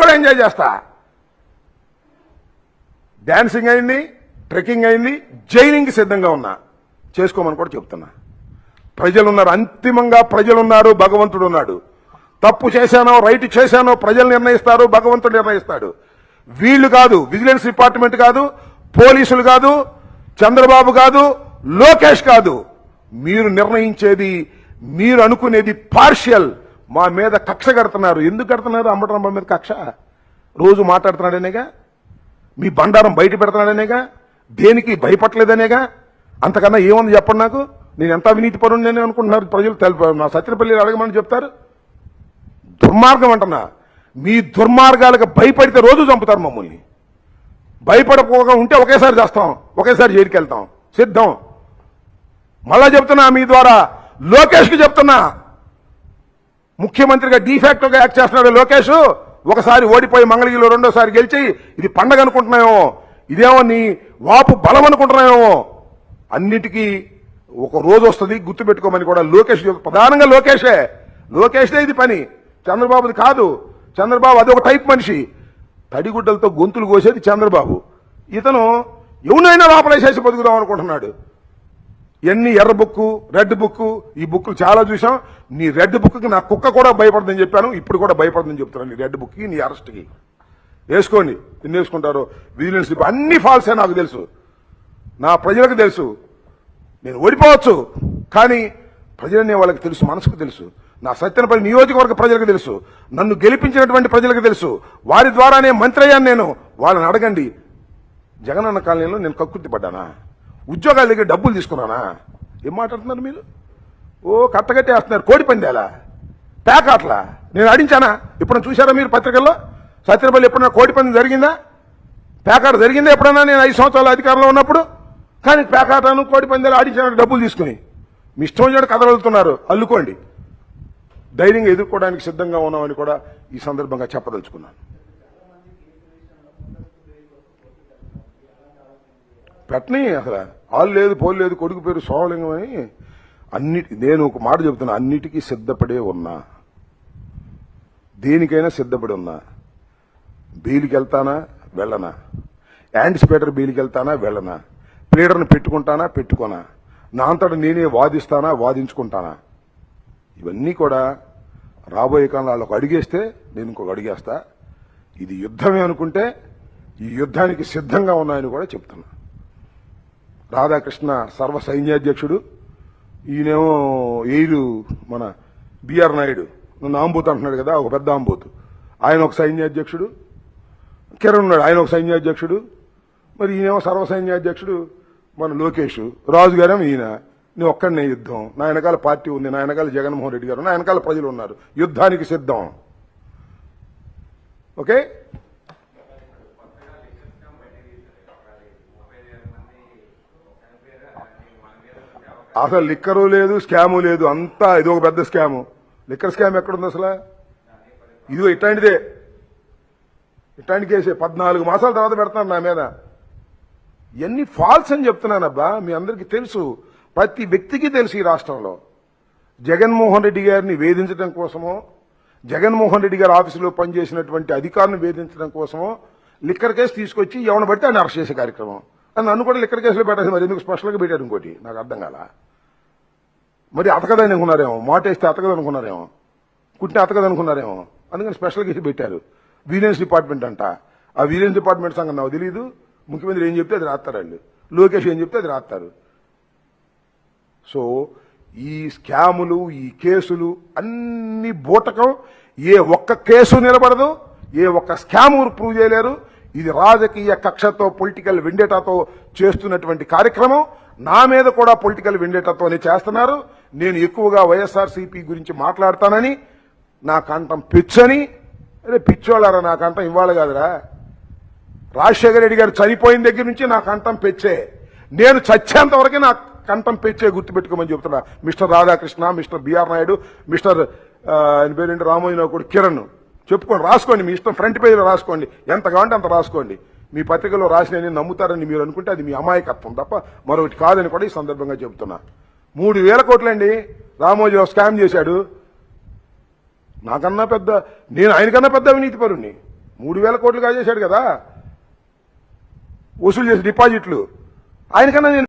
కూడా ఎంజాయ్ చేస్తా. డాన్సింగ్ అయింది ట్రెక్కింగ్ అయింది జైనింగ్కి సిద్ధంగా ఉన్నా. చేసుకోమని కూడా చెప్తున్నా. ప్రజలు ఉన్నారు అంతిమంగా ప్రజలు ఉన్నారు భగవంతుడు ఉన్నాడు. తప్పు చేశానో రైట్ చేశానో ప్రజలు నిర్ణయిస్తారు భగవంతుడు నిర్ణయిస్తాడు. వీళ్ళు కాదు విజిలెన్స్ డిపార్ట్మెంట్ కాదు పోలీసులు కాదు చంద్రబాబు కాదు లోకేష్ కాదు. మీరు నిర్ణయించేది మీరు అనుకునేది పార్షియల్ మా మీద కక్ష కడుతున్నారు. ఎందుకు కడుతున్నారు? అంబటరాంబ మీద కక్ష. రోజు మాట్లాడుతున్నాడనేగా? మీ బండారం బయట పెడుతున్నాడనేగా? దేనికి భయపడలేదనేగా? అంతకన్నా ఏముంది చెప్పండి నాకు? నేను ఎంత అవినీతి పరుని నేను అనుకుంటున్నారు? ప్రజలు తెలుపు నా సత్యపల్లి అడగమని చెప్తారు. దుర్మార్గం అంటున్నా. మీ దుర్మార్గాలకు భయపడితే రోజు చంపుతారు మమ్మల్ని. భయపడకపోగా ఉంటే ఒకేసారి చేస్తాం. ఒకేసారి జైలుకి వెళ్తాం సిద్ధం. మళ్ళా చెప్తున్నా మీ ద్వారా. లోకేష్కి చెప్తున్నా. ముఖ్యమంత్రిగా డీఫాక్టోగా యాక్ట్ చేస్తున్నాడు లోకేష్. ఒకసారి ఓడిపోయి మంగళగిరిలో రెండోసారి గెలిచి ఇది పండగ అనుకుంటున్నామేమో ఇదేమో నీ వాపు బలం అనుకుంటున్నామేమో అన్నిటికీ ఒక రోజు వస్తుంది గుర్తుపెట్టుకోమని కూడా లోకేష్ ప్రధానంగా లోకేషే. లోకేష్దే ఇది పని. చంద్రబాబుది కాదు. చంద్రబాబు అది ఒక టైప్ మనిషి. తడిగుడ్డలతో గొంతులు కోసేది చంద్రబాబు. ఇతను ఎవనైనా లోపలేసేసి బతుకుదాం అనుకుంటున్నాడు. ఎన్ని ఎర్ర బుక్కు రెడ్ బుక్కు ఈ బుక్లు చాలా చూసాం నీ రెడ్ బుక్కి నా కుక్క కూడా భయపడదని చెప్పాను. ఇప్పుడు కూడా భయపడదని చెప్తున్నాను. నీ రెడ్ బుక్కి నీ అరెస్ట్కి. వేసుకోండి. ఎన్ని వేసుకుంటారు. విజిలెన్స్ అన్ని ఫాల్సే నాకు తెలుసు. నా ప్రజలకు తెలుసు. నేను ఓడిపోవచ్చు. కానీ ప్రజలనే వాళ్ళకి తెలుసు. మనసుకు తెలుసు. నా సత్యనపల్లి నియోజకవర్గ ప్రజలకు తెలుసు. నన్ను గెలిపించినటువంటి ప్రజలకు తెలుసు. వారి ద్వారానే మంత్రి అయ్యాను నేను. వాళ్ళని అడగండి. జగనన్న కాలనీలో నేను కక్కుర్తి పడ్డానా? ఉద్యోగాల దగ్గర డబ్బులు తీసుకున్నానా? ఏం మాట్లాడుతున్నారు మీరు? ఓ కట్టగట్టేస్తున్నారు కోడి పందేలా? పేకాట్లా? నేను అడించానా ఇప్పుడు చూసారా మీరు పత్రికల్లో? సత్యపల్లి ఎప్పుడైనా కోడి పంది జరిగిందా? పేకాట జరిగిందా ఎప్పుడైనా? నేను ఐదు సంవత్సరాల అధికారంలో ఉన్నప్పుడు. కానీ పేకాటను కోడి పందేలు ఆడించాను డబ్బులు తీసుకుని. మీ ఇష్టం వచ్చినట్టు కథ వెళ్తున్నారు. అల్లుకోండి. ధైర్యంగా ఎదుర్కోవడానికి సిద్ధంగా ఉన్నామని కూడా ఈ సందర్భంగా చెప్పదలుచుకున్నాను. పెట్టని అసలు. ఆలు లేదు పోలు లేదు కొడుకు పేరు సోమలింగం అని అన్నిటి నేను ఒక మాట చెబుతున్నా అన్నిటికీ సిద్ధపడే ఉన్నా. దేనికైనా సిద్ధపడి ఉన్నా. బెయిల్కి వెళ్తానా? వెళ్ళనా. యాంటిసిపేటర్ బెయిల్కి వెళ్తానా? వెళ్ళనా. ప్లీడర్ని పెట్టుకుంటానా? పెట్టుకోనా. నా అంతటా నేనే వాదిస్తానా? వాదించుకుంటానా? ఇవన్నీ కూడా రాబోయే కాలంలో వాళ్ళకు అడిగేస్తే నేను ఇంకొక అడిగేస్తా. ఇది యుద్ధమే అనుకుంటే ఈ యుద్ధానికి సిద్ధంగా ఉన్నాయని కూడా చెప్తున్నా. రాధాకృష్ణ సర్వ సైన్యాధ్యక్షుడు ఈయనేమో ఎయిరు మన బిఆర్ నాయుడు. నన్ను ఆంబూత్ అంటున్నాడు కదా ఒక పెద్ద ఆంబూత్. ఆయన ఒక సైన్యాధ్యక్షుడు కిరణ్ ఉన్నాడు ఆయన ఒక సైన్యాధ్యక్షుడు మరి ఈయనేమో సర్వ సైన్యాధ్యక్షుడు మన లోకేష్. రాజు గారేమో ఈయన. నేను ఒక్కడనే యుద్ధం. నా వెనకాల పార్టీ ఉంది నా వెనకాల జగన్మోహన్ రెడ్డి గారు నా వెనకాల ప్రజలు ఉన్నారు. యుద్ధానికి సిద్ధం. ఓకే? అసలు లిక్కరు లేదు స్కాము లేదు అంతా ఇది ఒక పెద్ద స్కాము. లిక్కర్ స్కామ్ ఎక్కడుంది అసలు? ఇదిగో ఇట్లాంటిదే. ఇట్లాంటి కేసే పద్నాలుగు మాసాల తర్వాత పెడతాను నా మీద. ఇవన్నీ ఫాల్స్ అని చెప్తున్నానబ్బా మీ అందరికీ తెలుసు. ప్రతి వ్యక్తికి తెలుసు ఈ రాష్ట్రంలో. జగన్మోహన్ రెడ్డి గారిని వేధించడం కోసమో జగన్మోహన్ రెడ్డి గారి ఆఫీసులో పనిచేసినటువంటి అధికారులను వేధించడం కోసమో లిక్కర్ కేసు తీసుకొచ్చి ఎవరిని బట్టి ఆయన అరెస్ట్ చేసే కార్యక్రమం. నన్ను కూడా లిక్కర్ కేసులో పెట్టేసి మరి ఎందుకు స్పెషల్గా పెట్టారు ఇంకోటి. నాకు అర్థం కాల? మరి అతకదని అనుకున్నారేమో మాటేస్తే అతకదు అనుకున్నారేమో కుట్టిన అతకదు అనుకున్నారేమో అందుకని స్పెషల్ కేసు పెట్టారు. విజిలెన్స్ డిపార్ట్మెంట్ అంట. ఆ విజిలెన్స్ డిపార్ట్మెంట్ సంగతి నాకు తెలియదు ముఖ్యమంత్రి ఏం చెప్తే అది రాస్తారు వాళ్ళు. లోకేష్ ఏం చెప్తే అది రాస్తారు. సో ఈ స్కాములు ఈ కేసులు అన్ని బూటకం ఏ ఒక్క కేసు నిలబడదు ఏ ఒక్క స్కాము ప్రూవ్ చేయలేరు ఇది రాజకీయ కక్షతో పొలిటికల్ వెండేటాతో చేస్తున్నటువంటి కార్యక్రమం. నా మీద కూడా పొలిటికల్ వెండేటాతోనే చేస్తున్నారు. నేను ఎక్కువగా వైఎస్ఆర్సీపీ గురించి మాట్లాడతానని నా కంఠం పిచ్చని. అరే పిచ్చోళ్ళారా నా కంఠం? ఇవ్వాలి కాదురా. రాజశేఖర రెడ్డి గారు చనిపోయిన దగ్గర నుంచి నా కంఠం పెచ్చే. నేను చచ్చేంత వరకే నా కంఠం పెచ్చే గుర్తుపెట్టుకోమని చెబుతున్నా mister Radhakrishna mister B R Naidu mister ఆయన పేరేంటి? రామోజీరావు కూడా కిరణ్. చెప్పుకోండి రాసుకోండి మీ ఇష్టం ఫ్రంట్ పేజీలో రాసుకోండి ఎంత కావాలంటే అంత రాసుకోండి. మీ పత్రికలో రాసినని నమ్ముతారని మీరు అనుకుంటే అది మీ అమాయకత్వం తప్ప మరొకటి కాదని కూడా ఈ సందర్భంగా చెబుతున్నా. మూడు వేల కోట్లండి రామోజీరావు స్కామ్ చేశాడు. నాకన్నా పెద్ద నేను ఆయనకన్నా పెద్ద అవినీతి పరుణ్ణి. మూడు వేల కోట్లు కాజేశాడు కదా. వసూలు చేసే డిపాజిట్లు. ఆయనకన్నా నేను